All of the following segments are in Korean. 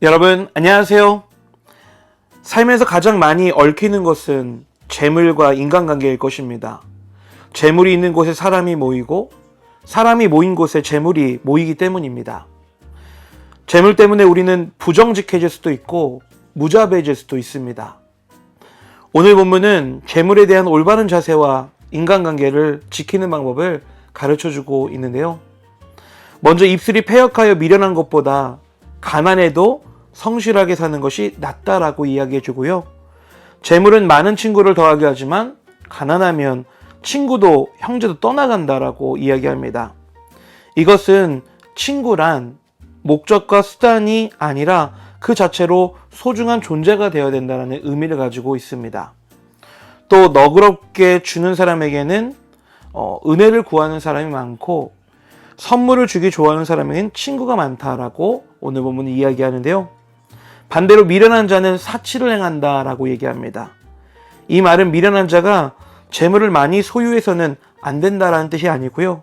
여러분, 안녕하세요. 삶에서 가장 많이 얽히는 것은 재물과 인간관계일 것입니다. 재물이 있는 곳에 사람이 모이고 사람이 모인 곳에 재물이 모이기 때문입니다. 재물 때문에 우리는 부정직해질 수도 있고 무자비해질 수도 있습니다. 오늘 본문은 재물에 대한 올바른 자세와 인간관계를 지키는 방법을 가르쳐 주고 있는데요. 먼저 입술이 패역하여 미련한 것보다 가난해도 성실하게 사는 것이 낫다라고 이야기해 주고요. 재물은 많은 친구를 더하게 하지만 가난하면 친구도 형제도 떠나간다라고 이야기합니다. 이것은 친구란 목적과 수단이 아니라 그 자체로 소중한 존재가 되어야 된다는 의미를 가지고 있습니다. 또 너그럽게 주는 사람에게는 어, 은혜를 구하는 사람이 많고 선물을 주기 좋아하는 사람에게는 친구가 많다라고 오늘 본문이 이야기하는데요. 반대로 미련한 자는 사치를 행한다라고 얘기합니다. 이 말은 미련한 자가 재물을 많이 소유해서는 안 된다라는 뜻이 아니고요.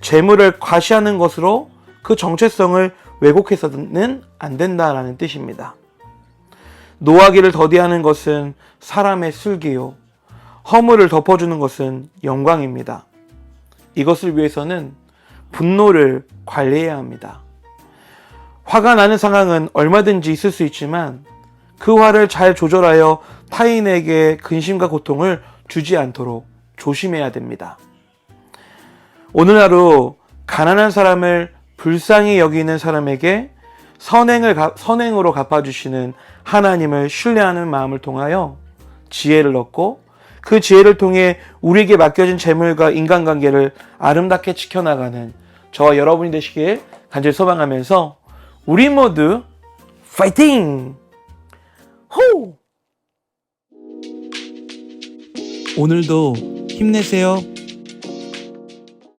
재물을 과시하는 것으로 그 정체성을 왜곡해서는 안 된다라는 뜻입니다. 노하기를 더디하는 것은 사람의 슬기요. 허물을 덮어주는 것은 영광입니다. 이것을 위해서는 분노를 관리해야 합니다. 화가 나는 상황은 얼마든지 있을 수 있지만 그 화를 잘 조절하여 타인에게 근심과 고통을 주지 않도록 조심해야 됩니다. 오늘 하루 가난한 사람을 불쌍히 여기는 사람에게 선행을 가- 선행으로 갚아주시는 하나님을 신뢰하는 마음을 통하여 지혜를 얻고 그 지혜를 통해 우리에게 맡겨진 재물과 인간관계를 아름답게 지켜나가는 저와 여러분이 되시길 간절히 소망하면서 우리 모두 파이팅! 호! 오늘도 힘내세요.